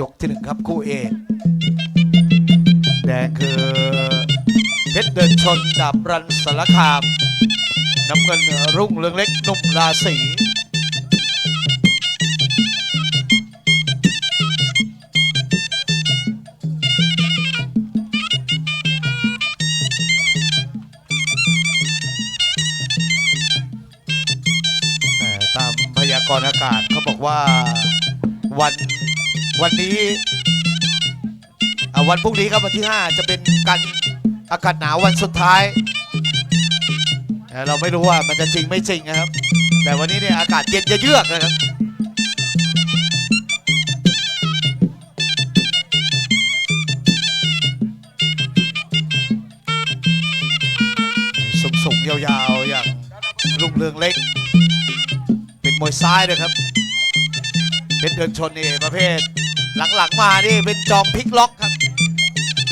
ยกที่หนึ่งครับคู่เอกแดงคือเพชรเดินชนดาบรันสารคาม น้ำเงินรุ่งเรืองเล็กนุ่มราศีแต่ตามพยากรณ์อากาศเขาบอกว่าวัน วันนี้อ่าวันพรุ่งนี้ครับวันที่ 5 จะเป็นการอากาศหนาววันสุดท้าย เราไม่รู้ว่ามันจะจริงไม่จริงนะครับ แต่วันนี้เนี่ยอากาศเย็นจะเยือกนะครับสูงๆยาวๆอย่างลุงเรืองเล็ก เป็นมวยซ้ายด้วยครับเป็นเดินชนนี่ประเภท หลังๆมานี่เป็นจอมพลิกล็อกครับ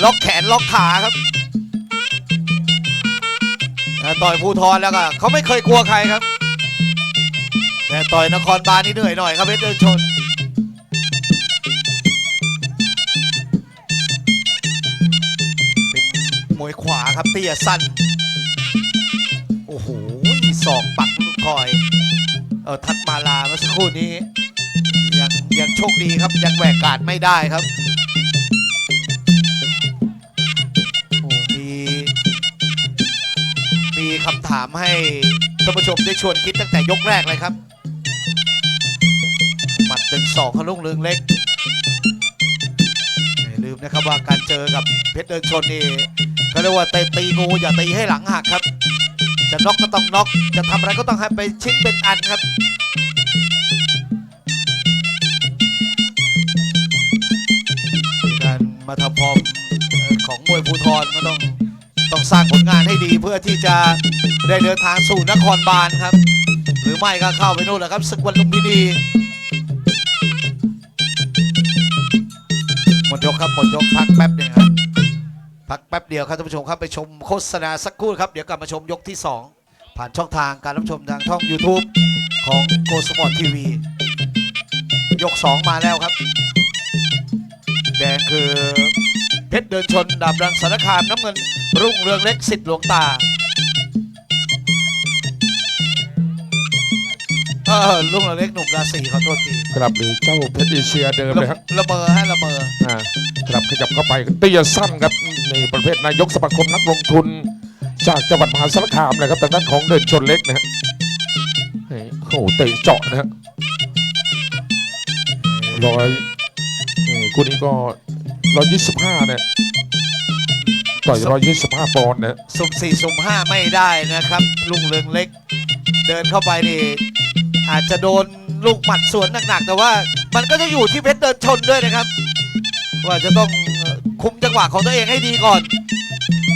ล็อกแขนล็อกขาครับต่ต่อยภูทรแล้วก็เขาไม่เคยกลัวใครครับ แต่ต่อยนครบาลนี่เหนื่อยหน่อยครับเพชรเดินชนเป็นมวยขวาครับเตี้ยสั้น โอ้โหศอกปักลูกคอย เออทัดมาลาเมื่อสักครู่นี้ ยังโชคดีครับยังแหวกกาดไม่ได้ครับโอ้มีมีคำถามให้ท่านผู้ชมได้ชวนคิดตั้งแต่ยกแรกเลยครับหมัดหนึ่งสองขลุ่งเรืองเล็กอย่าลืมนะครับว่าการเจอกับเพชรเดินชนนี่ก็เรียกว่าเตะตีงูอย่าตีให้หลังหักครับ จะน็อกก็ต้องน็อกจะทำอะไรก็ต้องให้ไปชิ้นเป็นอันครับ มาทำฟอร์มเอ่อของมวยภูทรก็ต้องต้องสร้างผลงานให้ดีเพื่อที่จะได้เดินทางสู่นครบาลครับ หรือไม่ก็เข้าไปนู่นแหละครับศึกวันลุมพินีหมดยกครับหมดยกพักแป๊บหนึงครับพักแป๊บเดียวครับท่านผู้ชมครับไปชมโฆษณาสักครู่ครับเดี๋ยวกลับมาชมยกที่ 2 ผ่านช่องทางการรับชมทางช่อง YouTube ของโกสปอร์ตทีวียก 2 มาแล้วครับ แดงคือ เพชรเดินชนดาบรังสารคามน้ำเงิน รุ่งเรืองเล็กสิทธิ์หลวงตาเออรุ่งเรืองเล็กหนุ่มราศีขอโทษทีครับหรือเจ้าเพชรเอเชียเดิมเลยครับละเมอฮะละเมออ่าครับขยับเข้าไปเตี้ยสั้นครับในประเภทนายกสมาคมนักลงทุน จากจังหวัดมหาสารคามนะครับแต่ด้านของเดินชนเล็กนะฮะโอ้โหเตะเจาะนะฮะร้อย คู่นี้ก็ร้อยยี่สิบห้าเนี่ยต่อยร้อยยี่สิบห้าปอนด์นะสุ่มสี่สุ่มห้าไม่ได้นะครับลุงเรืองเล็ก เดินเข้าไปนี่อาจจะโดนลูกหมัดสวนหนักๆ แต่ว่ามันก็จะอยู่ที่เพชรเดินชนด้วยนะครับ ว่าจะต้องเอ่อคุมจังหวะของตัวเองให้ดีก่อน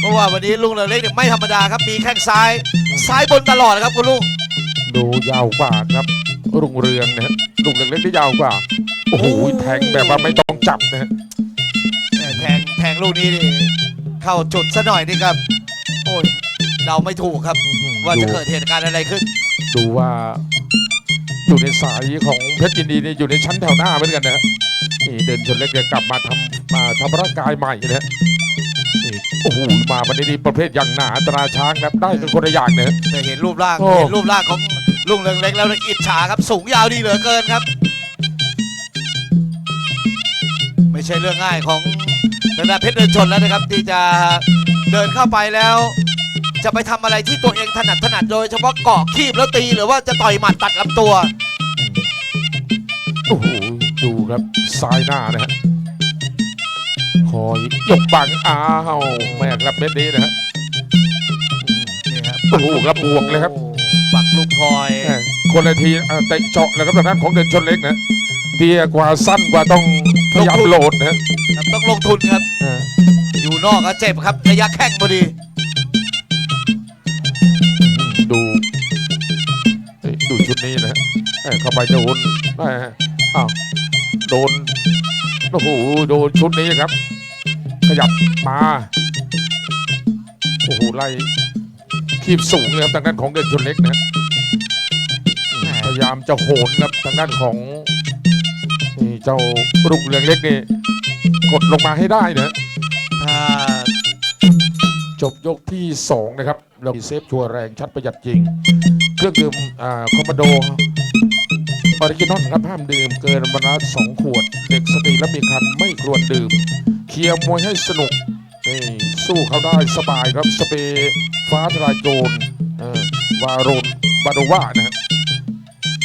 เพราะว่าวันนี้ลุงเรืองเล็กเนี่ยไม่ธรรมดาครับมีแข้งซ้ายซ้ายบนตลอดนะครับคุณลุงดูยาวกว่าครับรุ่งเรืองนะฮะรุ่งเรืองเล็กได้ยาวกว่า โอ้โหแทงแบบว่าไม่ต้องจับนะฮะแหม่แทงแทงลูกนี้นี่เข้าจุดซะหน่อยนี่ครับ โอ้ยเราไม่ถูกครับอื้อหือว่าจะดูเกิดเหตุการณ์อะไรขึ้น ดูว่า อยู่ในสายของเพชรยินดีนี่อยู่ในชั้นแถวหน้าเหมือนกันนะฮะนี่เดินชนเล็กเนี่ยกลับมาทำมาทำร่างกายใหม่นะฮะนี่โอ้โหมาวันนี้นี่ประเภทอย่างหนาตราช้างนะครับได้กันคนละอย่างนะฮะแต่เห็นรูปร่างโอ้ เห็นรูปร่างของลุงเรืองเล็กแล้วอิจฉาครับ สูงยาวดีเหลือเกินครับ ใช่เรื่องง่ายของทางด้านเพชรเดินชนแล้วนะครับ ที่จะเดินเข้าไปแล้ว จะไปทำอะไรที่ตัวเองถนัดถนัดโดยเฉพาะเกาะคีบแล้วตีหรือว่าจะต่อยหมัดตัดลำตัวโอ้โหดูครับซ้ายหน้านะฮะคอยยกบังอ้าวแม่ครับเม็ดนี้นะฮะนี่ครับโอ้โหครับบวกเลยครับโอ้ปักลูกพลอยแม่คนละทีอะเตะเจาะแล้วครับทางด้านของเดินชนเล็กนะ เตี้ยกว่าสั้นกว่าต้องพยายามโหลดนะฮะครับต้องลงทุนครับ อ่าอยู่นอกก็เจ็บครับระยะแข้งพอดี ดูเฮ้ยดูชุดนี้นะฮะเอ้ยเข้าไปโดนแม่อ้าวโดนโอ้โหโดนชุดนี้ครับ ขยับมาโอ้โหไล่คีบสูงเลยครับทางด้านของเดินชนเล็กนะฮะอืมพยายามจะโหนครับทางด้านของ นี่เจ้ารุ่งเรืองเล็กนี่กดลงมาให้ได้นะถ้าจบยกที่ 2 นะครับ เรามีเซฟชัวร์แรงชัดประหยัดจริง เครื่องดื่มอ่าคอมมานโดออริจินอลครับห้ามดื่มเกินวันละสองขวด เด็กสตรีและมีคันไม่ควรดื่ม เคลียร์มวยให้สนุกนี่สู้เขาได้สบายครับ สเปรฟ้าทลายโจรเออวาโรนบาโดวานะฮะ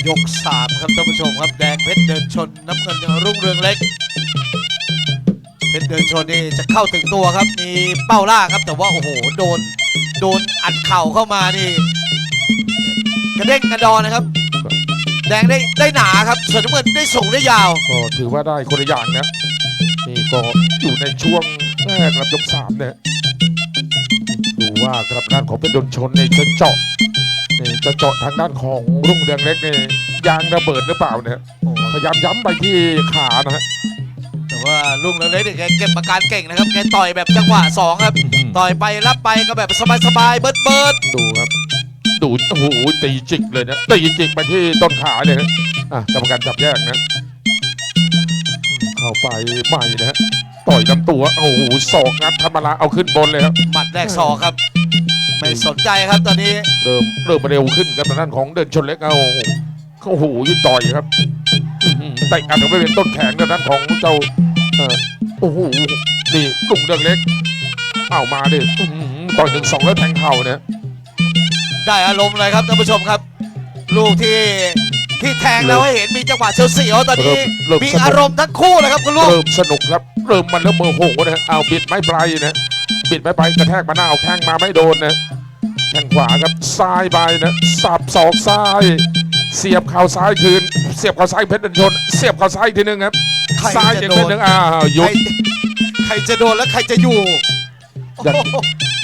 ยกสามครับท่านผู้ชมครับแดงเพชรเดินชนน้ำเงินรุ่งเรืองเล็ก เพชรเดินชนนี่จะเข้าถึงตัวครับมีเป้าล่าครับ แต่ว่าโอ้โหโดนโดนอัดเข่าเข้ามานี่กระเด้งกระดอนนะครับ แดงได้ได้หนาครับส่วนน้ำเงินได้สูงได้ยาว ก็ถือว่าได้คนละอย่างนะนี่ก็อยู่ในช่วงแรกครับยกสามเนี่ยดูว่ากระด้านของเป็นดนชนเนี่ยจะเจาะ นี่จะเจาะทางด้านของรุ่งเรืองเล็กนี่ยางระเบิดหรือเปล่าเนี่ยโอ้โหพยายามย้ำไปที่ขานะฮะแต่ว่าลุงเรืองเล็กเนี่ยแกเก็บอาการเก่งนะครับ แกต่อยแบบจังหวะสองครับ ต่อยไปรับไปก็แบบสบายๆเบิร์ดเบิร์ดดูครับ ดูโอ้โหตีจิกเลยนะตีจิกไปที่ต้นขาเลยนะอะกรรมการจับแยกนะเข้าไปใหม่นะฮะต่อยลำตัวโอ้โหศอกงัดธรรมดาเอาขึ้นบนเลยครับหมัดแรกศอกครับ ไม่สนใจครับตอนนี้ เริ่มเริ่มเร็วขึ้นครับทางด้านของเดินชนเล็กเอาโอ้โหยืนต่อยครับอื้อหือแต่อัดเข้าไปเป็นต้นแขนทางด้านของเจ้าเอ่อโอ้โหนี่ลุงเดินเล็กเอามาดิอื้อหือต่อยหนึ่งสองแล้วแทงเข่าเนี่ยได้อารมณ์เลยครับท่านผู้ชมครับ ลูกที่ที่แทงแล้วให้เห็นมีจังหวะเสียวๆตอนนี้เริ่มมีสนุกอารมณ์ทั้งคู่เลยครับคุณลูกเริ่มสนุกครับเริ่มมันแล้วโมโหนะฮะเอาบิดไม้ปลายนะ บิดไม้ปลายกระแทกมาหน้าเอาแข้งมาไม่โดนนะแข้งขวาครับซ้ายไปนะสับศอกซ้าย เสียบเข่าซ้ายคืน เสียบเข่าซ้ายเพชรเดินชน เสียบเข่าซ้ายอีกทีหนึงครับใครซ้ายจะอีกโดทีนหนึงอ้าวหยุใครดใครจะโดนแล้วใครจะอยู่อย่างโอ้โห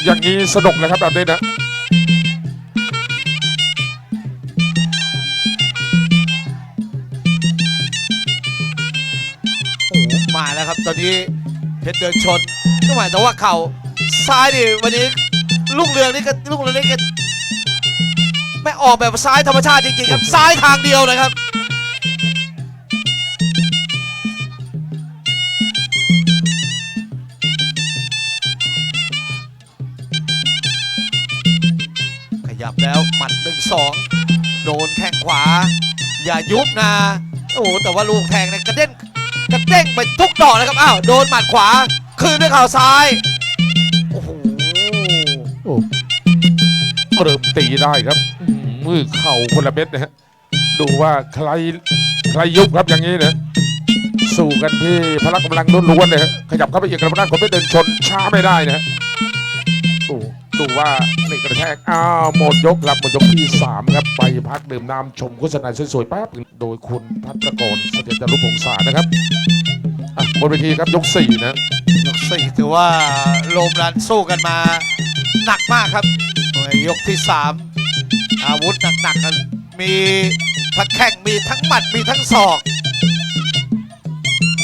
อย่างนี้สนุกเลยครับแบบนี้นะโอ้โหมาแล้วครับตอนนี้เพชรเดินชนก็หมายถึงว่าเข่า ซ้ายดิวันนี้ลูกเรืองนี่ก็ลูกเรืองนี่ก็ไม่ออกแบบซ้ายธรรมชาติจริงๆครับซ้ายทางเดียวนะครับขยับแล้วหมัดหนึ่งสองโดนแข้งขวา อย่ายุบนะโอ้โหแต่ว่าลูกแทงเนี่ยกระเด็นกระเด้งไปทุกดอกเลยครับอ้าวโดนหมัดขวา คืนด้วยข่าวซ้าย เริ่มตีได้ครับมือเข่าคนละเม็ดนะฮะดูว่าใครใครยุบครับอย่างนี้นะสู้กันที่พละกำลังล้วนๆเลยฮะขยับเข้าไปอีกกระด้านคนไม่เดินชนช้าไม่ได้นะฮะโอ้ดูว่านี่กระแทกอ้าวหมดยกครับหมดยกที่สามครับไปพักดื่มน้ำชมโฆษณาสวยๆแป๊บโดยคุณพัฒกรเสถียรจารุพงษานะครับบนเวทีครับยกสี่นะยกสี่ถือว่าโลมรันสู้กันมาหนักมากครับ ยกที่สามอาวุธหนักๆกันมีทั้งแข้งมีทั้งหมัดมีทั้งศอก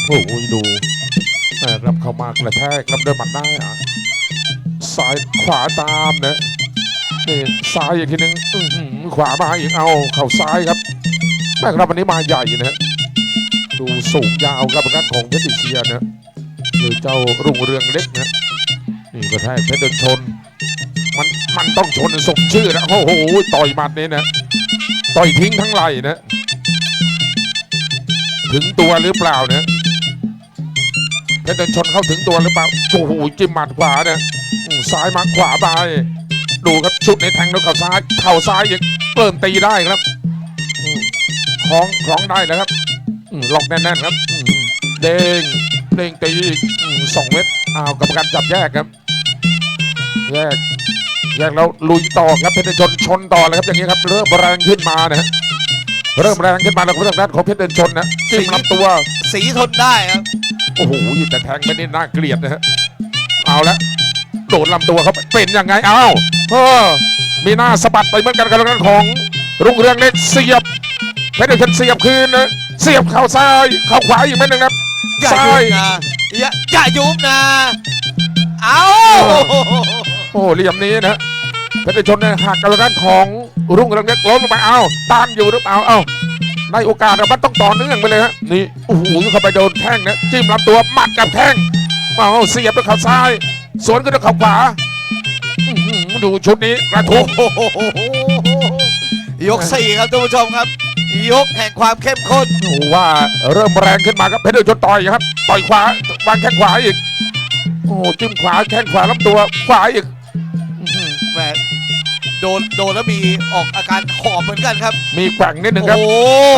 โอ้โหดูเอ่รับเข้ามากระแทกรับด้วยหมัดได้อะซ้ายขวาตามนะนี่ซ้ายอีกทีนึงขวามาอีกเอาเข่าซ้ายครับแม่ครับวันนี้มาใหญ่นะดูสูงยาวครับด้านของเพชรดิเซียนะหรือเจ้ารุ่งเรืองเล็กนะนี่กระแทกเพชรเดินชน มันต้องชนสมชื่อนะโอ้โหต่อยหมัดนี่นะ ต่อยทิ้งทั้งไหล่นะ ถึงตัวหรือเปล่าเนี่ยเพชรเดินชนเข้าถึงตัวหรือเปล่าโอ้โหจิ้มหมัดขวาเนี่ยซ้ายมาขวาไปดูครับชุดในแทงแล้วเข่าซ้ายเข่าซ้ายยังเริ่มตีได้ครับคล้องคล้องได้แล้วครับล็อกแน่นๆครับเด้งเด้งตีสองเม็ดอ้าวกรรมการจับแยกครับแยก แยกแล้วลุยต่อครับเพชรเดินชนชนต่อเลยครับอย่างนี้ครับเริ่มแรงขึ้นมานะฮะเริ่มแรงขึ้นมาแล้วครับทางด้านของเพชรเดินชนนะจิ้มลำตัวสีทนได้ครับโอ้โหแต่แทงไม่ได้น่าเกลียดนะฮะเอาละโดนลำตัวเขาไปเป็นยังไงเอาเออมีหน้าสะบัดไปเหมือนกันกับทางด้านของรุ่งเรืองเล็กเสียบเพชรเดชนเสียบคืนนะเสียบเข่าซ้ายเข่าขวาอีกเม็ดหนึงครับอย่าซ้ายุยบนะอย่าอย่ายุบนะเอา โอ้เหลี่ยมนี้นะเพชรเดชนเนี่ยหักกับทางด้านของรุ่งเรืองเล็กล้มลงไปเอาต้านอยู่หรือเปล่าเอาในโอกาสอะมันต้องต่อเนื่องไปเลยฮะนี่โอ้โหเข้าไปโดนแข้งนะจิ้มลำตัวหมัดกับแข้งว้าวเสียบด้วยเข่าซ้าย สวนกันด้วยเข่าขวาอื้อหือดูชุดนี้กระทุ้งโอ้โหยกสี่ครับท่านผู้ชมครับ ยกแห่งความเข้มข้นดูว่าเริ่มแรงขึ้นมาครับเพชรเดินชนต่อยครับ ต่อยขวาวางแข้งขวาอีกโอ้โหจิ้มขวาแข้งขวาลำตัวขวาอีกอื้อหือแหม โดนโดนแล้วมีออกอาการหอบเหมือนกันครับ มีแกว่งนิดหนึ่งครับโอ้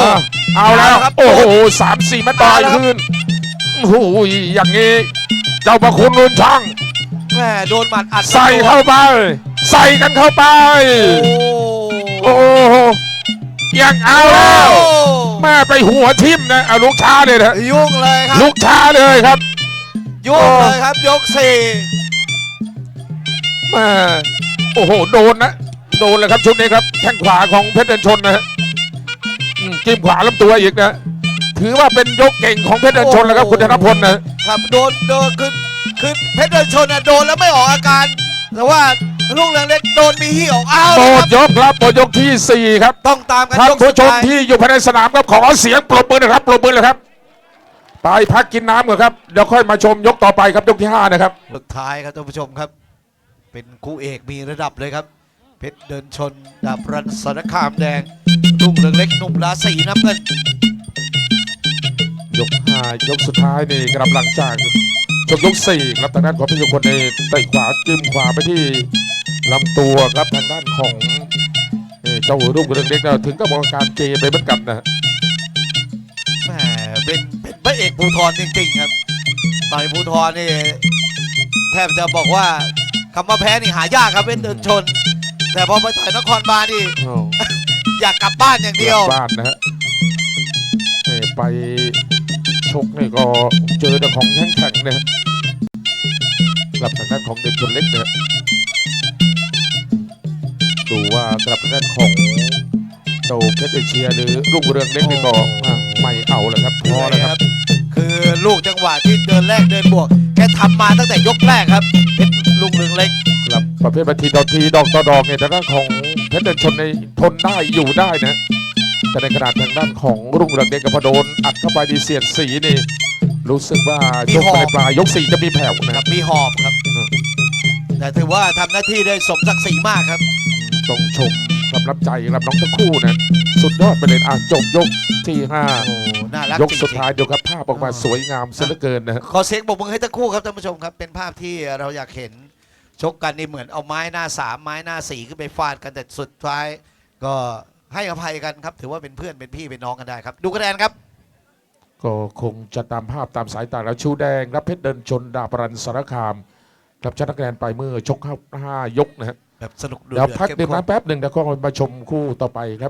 อะเอาแล้วเอาละครับโอ้โหสามสี่มาต่อยเอาละครับคืนโอ้โหอย่างนี้ เจ้าประคุณรุนช่าง แหมโดนหมัดอัดใส่เข้าไป ใส่กันเข้าไป โอ้โอ้โหยังเอาแล้วแม่ไปหัวทิ่มนะเอาลูกช้าเลยนะยุ่งเลยครับลูกช้าเลยครับยุ่งเลยครับยกสี่ แม่โอ้โหโดนนะ โดนเลยครับชุดนี้ครับแข้งขวาของเพชรเดินชนนะฮะอืมจิ้มขวาลำตัวอีกนะถือว่าเป็นยกเก่งของเพชรเดินชนแล้วครับคุณธนพลนะครับโดนโดนคือคือเพชรเดินชนน่ะโดนแล้วไม่ออกอาการ แต่ว่าลุงเรืองเล็กโดนมีฮี่ออกอ้าวหมคดรับยกครับหมดยกที่สี่ครับต้องตามกันท่านยกผู้สุดชมท้ายที่อยู่ภายในสนามครับขอเสียงปรบมือหนะครับปรบมือเลยครับไปพักกินน้ำก่อนครับเดี๋ยวค่อยมาชมยกต่อไปครับยกที่ห้านะครับสุดท้ายครับท่านผู้ชมครับ เป็นคู่เอกมีระดับเลยครับ เพชรเดินชน ดาบรันสารคามแดงลุงเรืองเล็กหนุ่มราศีน้ำเงินยกห้ายกสุดท้ายนี่กำลังจากชมยกสี่ครับทางด้านของพี่ยงคนในเตะขวาจิ้มขวาไปที่ลำตัวครับทางด้านของเอ่อเจ้ารุ่งเรืองเล็กนะถึงกับบอกการเจไปเหมือนกันนะแหมเป็นเป็นพระเอกภูทรจริงๆครับต่อยภูทรนี่แทบจะบอกว่าคำว่าแพ้นี่หายากครับเพชรเดินชน แต่พอไปต่อยนครบาลนี่อ้าวอยากกลับบ้านอย่างเดียว บ้านนะฮะเอ่อไปชกนี่ก็เจอแต่ของแข็งแข็งๆนะฮะกลับทางด้านของเด็กชนเล็กนะฮะดูว่ากลับทางด้านของเจ้าเพชรเอเชียหรือรุ่งเรืองเล็กนี่ก็อะไม่เอาแล้วครับพอแล้วครับ คือลูกจังหวะที่เดินแรกเดินบวก แกทำมาตั้งแต่ยกแรกครับเป็นลุงเรืองเล็กครับประเภทบันทีต่อทีดอกต่อดอกเนี่ยทางด้านของเพชรเดินชนในทนได้อยู่ได้นะแต่ในขณะทางด้านของรุ่งเรืองเด็กกับพอโดนอัดเข้าไปดีเสียดสีนี่รู้สึกว่ามียกหอบปลายปลายๆยกสี่จะมีแผ่วนะคครัรับบมีหอบครับอืมแต่ถือว่าทำหน้าที่ได้สมศักดิ์ศรีมากครับต้องชมครับรับใจรับน้องทั้งคู่นะ สุดยอดไปเลยอะจบยก ที่ห้าโอ้น่ารักยกจริงสุดท้ายเดียวครับภาพออกมาอ๋อสวยงามเสียเหลือเกินนะฮะๆขอเสียงปรบมือให้ทั้งคู่ครับท่านผู้ชมครับ เป็นภาพที่เราอยากเห็นชกกันนี่เหมือนเอาไม้หน้าสามไม้หน้าสี่ขึ้นไปฟาดกันแต่สุดท้าย ก็ให้อภัยกันครับ ถือว่าเป็นเพื่อนเป็นพี่เป็นน้องกันได้ครับ ดูคะแนนครับ ก็คงจะตามภาพตามสายตาแล้วชูแดง รับเพชรเดินชนดาบรันสารคามรับชนะคะแนนไปเมื่อชกเข้าห้ายกนะฮะแบบสนุกดูเดี๋ยวเดือดพักเข้มดื่มข้น น้ำแป๊บหนึ่งเดี๋ยวก็มาชมคู่ต่อไปครับ